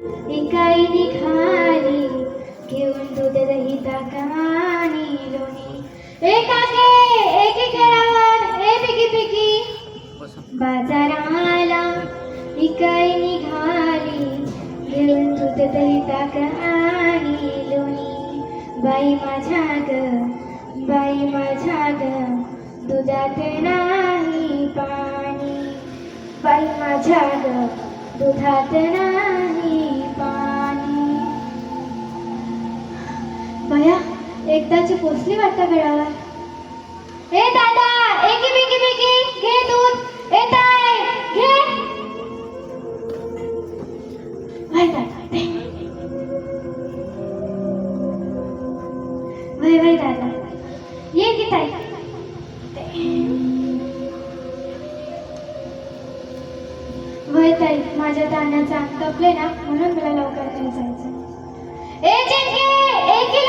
एकाई निघाली घेऊन दूध दही ताकानी लोणी एकाके एके केळावर ए पिकी पिकी. बाजाराला इकाई निघाली घेऊन दूध दही ताकानी लोणी. बाई माझ्या ग बाई माझ्या ग दुधात नाही पाणी. बाई माझ्या ग दुधात नाही बया एकदाची पोचली वाटतं गडावर ए दादा एकी बिकी बिकी घे दूध. ए ताय घे. वय दादा दे. वय वय दादा. ये की ताई. दे. वय ताई माझ्या दाण्याचा तपले ना म्हणून मला लवकर घरी जायचं ए चिंकी ए की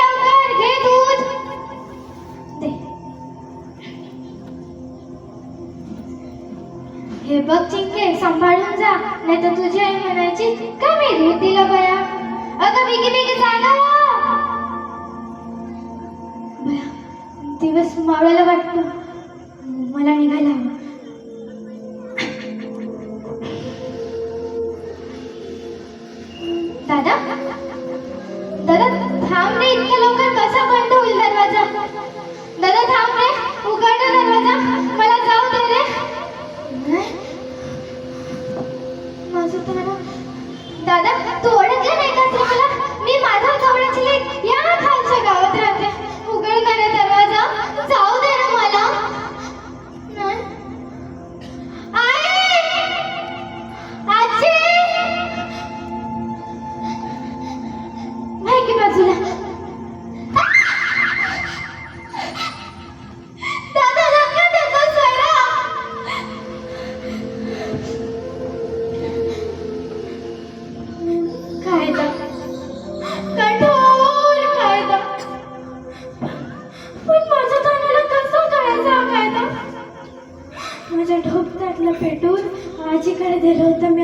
हे बघ चिंके सांभाळून जा नाही तर तुझी आई म्हणायची का मी दूध दिलं बया. अगं बिगी बिगी जागा दिवस मावळायला वाटतं. मला निघायला हवं. दादा? दादा थांब रे इतक्या लवकर कसा बंद होईल दरवाजा? दादा थांब रे उघड दरवाजा. मला जाऊ दे रे. माझ्या ढोपतातलं पेटून. आजीकडे दिलं होतं मी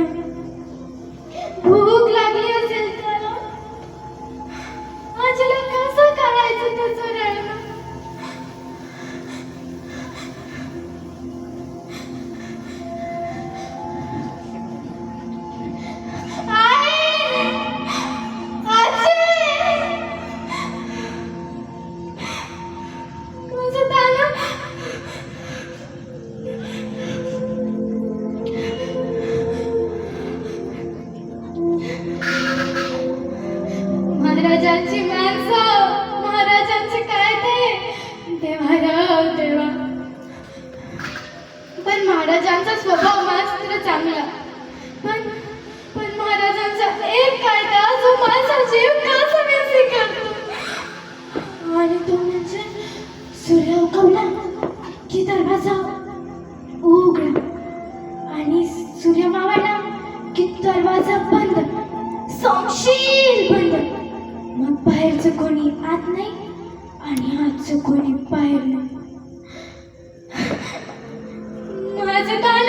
चांगलं. पण पण महाराजांचा एक कायदा जो माझा जीव का समस्या करतो? आणि तो म्हणजे सूर्य उगवला की दरवाजा उघडा. आणि सूर्य मावळला की दरवाजा बंद. संशील बंद. मग बाहेरचं कोणी आत नाही आणि आजचं कोणी बाहेर नाही. माझं काल